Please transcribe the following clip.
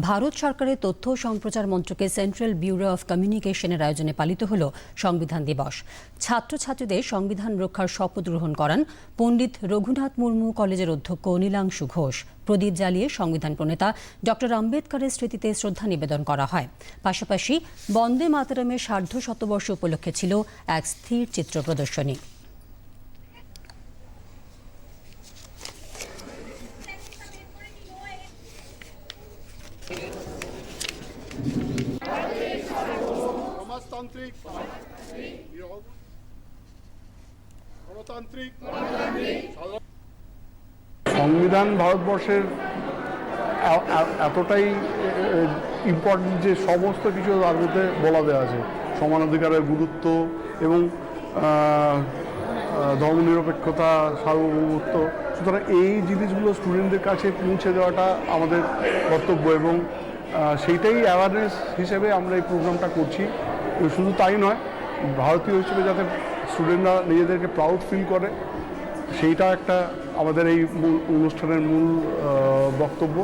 ভারত সরকারের তথ্য সম্প্রচার মন্ত্রকের সেন্ট্রাল ব্যুরো অফ কমিউনিকেশনের আয়োজনে পালিত হল সংবিধান দিবস। ছাত্রছাত্রীদের সংবিধান রক্ষার শপথ গ্রহণ করান পণ্ডিত রঘুনাথ মুর্মু কলেজের অধ্যক্ষ নীলাংশু ঘোষ। প্রদীপ জ্বালিয়ে সংবিধান প্রণেতা ডক্টর আম্বেদকরের স্মৃতিতে শ্রদ্ধা নিবেদন করা হয়। পাশাপাশি বন্দে মাতরমের সার্ধ শতবর্ষ উপলক্ষে ছিল এক স্থির চিত্র প্রদর্শনী। সমাজতান্ত্রিক গণতান্ত্রিক সংবিধান ভারতবর্ষের এতটাই ইম্পর্টেন্ট যে সমস্ত কিছু তার মধ্যে বলা দেওয়া আছে। সমানাধিকারের গুরুত্ব এবং ধর্মনিরপেক্ষতা, সার্বভৌমত্ব। সুতরাং এই জিনিসগুলো স্টুডেন্টদের কাছে পৌঁছে দেওয়াটা আমাদের কর্তব্য এবং সেইটাই অ্যাওয়ারনেস হিসেবে আমরা এই প্রোগ্রামটা করছি। শুধু তাই নয়, ভারতীয় হিসেবে যাতে স্টুডেন্টরা নিজেদেরকে প্রাউড ফিল করে, সেইটা একটা আমাদের এই অনুষ্ঠানের মূল বক্তব্য।